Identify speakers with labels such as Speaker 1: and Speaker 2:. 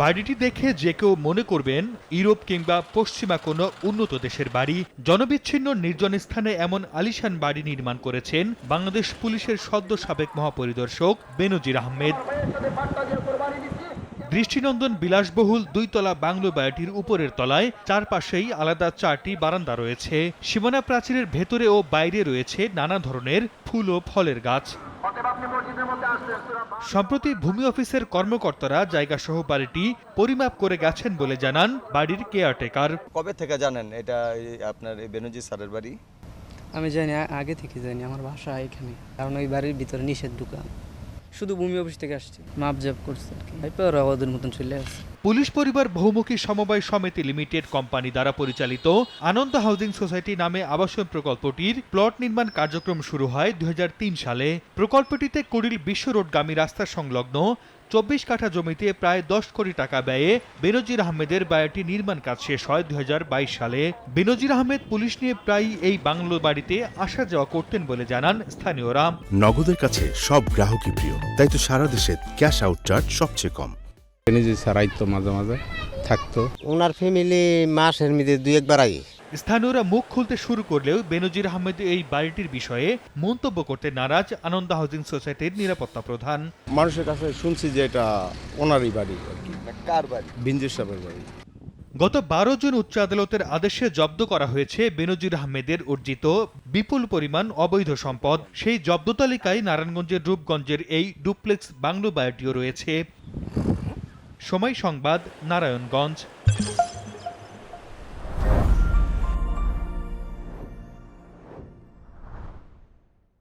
Speaker 1: বাড়িটি দেখে যে কেউ মনে করবেন, ইউরোপ কিংবা পশ্চিমা কোনো উন্নত দেশের বাড়ি। জনবিচ্ছিন্ন নির্জন স্থানে এমন আলিশান বাড়ি নির্মাণ করেছেন বাংলাদেশ পুলিশের সদ্য সাবেক মহাপরিদর্শক বেনজির আহমেদ। দৃষ্টিনন্দন বিলাসবহুল দুইতলা বাংলো বাড়িটির উপরের তলায় চারপাশেই আলাদা চারটি বারান্দা রয়েছে। সীমানা প্রাচীরের ভেতরে ও বাইরে রয়েছে নানা ধরনের ফুল ও ফলের গাছ। সম্প্রতি ভূমি অফিসের কর্মকর্তারা জায়গা সহ বাড়িটি পরিমাপ করে গেছেন বলে জানান বাড়ির কেয়ারটেকার।
Speaker 2: কবে থেকে জানেন এটা আপনার এই বেনজি স্যারের বাড়ি?
Speaker 3: আমি জানি আগে থেকে জানি আমার বাসা এখানে। কারণ ওই বাড়ির ভিতরে নিষেধ ঢুকা শুধু ভূমি অফিস থেকে আসছে। মাপ জাপ করছে আর কি। তারপর ওরা ওদের মতন চলে আসছে।
Speaker 1: পুলিশ পরিবার বহুমুখী সমবায় সমিতি লিমিটেড কোম্পানি দ্বারা পরিচালিত আনন্দ হাউজিং সোসাইটি নামে আবাসন প্রকল্পটির প্লট নির্মাণ কার্যক্রম শুরু হয় দুই হাজার তিন সালে। প্রকল্পটিতে কুড়িল বিশ্ব রোডগামী রাস্তা সংলগ্ন চব্বিশ কাঠা জমিতে প্রায় দশ কোটি টাকা ব্যয়ে বেনজির আহমেদের বাড়িটি নির্মাণ কাজ শেষ হয় দু হাজার বাইশ সালে। বেনজির আহমেদ পুলিশ নিয়ে প্রায়ই এই বাংলো বাড়িতে আসা যাওয়া করতেন বলে জানান স্থানীয়রা।
Speaker 4: নগদের কাছে সব গ্রাহকই প্রিয় তাই তো সারা দেশে ক্যাশ আউট চার্জ সবচেয়ে কম।
Speaker 5: নিজে সারাইতো মাঝে মাঝে থাকতো।
Speaker 6: ওনার ফ্যামিলি মাসের মধ্যে দুই একবার আগে।
Speaker 1: স্থানীয়রা মুখ খুলতে শুরু করলেও বেনজির আহমেদ এই বাড়িটির বিষয়ে মন্তব্য করতে নারাজ আনন্দ হাউজিং সোসাইটির নিরাপত্তা প্রধান।
Speaker 5: মানুষের কাছে শুনছি যে এটা ওনারই বাড়ি আর কি।
Speaker 2: কার বাড়ি?
Speaker 5: বিঞ্জির সাহেবের বাড়ি।
Speaker 1: গত বারো জন উচ্চ আদালতের আদেশে জব্দ করা হয়েছে বেনজির আহমেদের অর্জিত বিপুল পরিমাণ অবৈধ সম্পদ। সেই জব্দ তালিকায় নারায়ণগঞ্জের রূপগঞ্জের এই ডুপ্লেক্স বাংলো বায়োটিও রয়েছে। সময় সংবাদ নারায়ণগঞ্জ।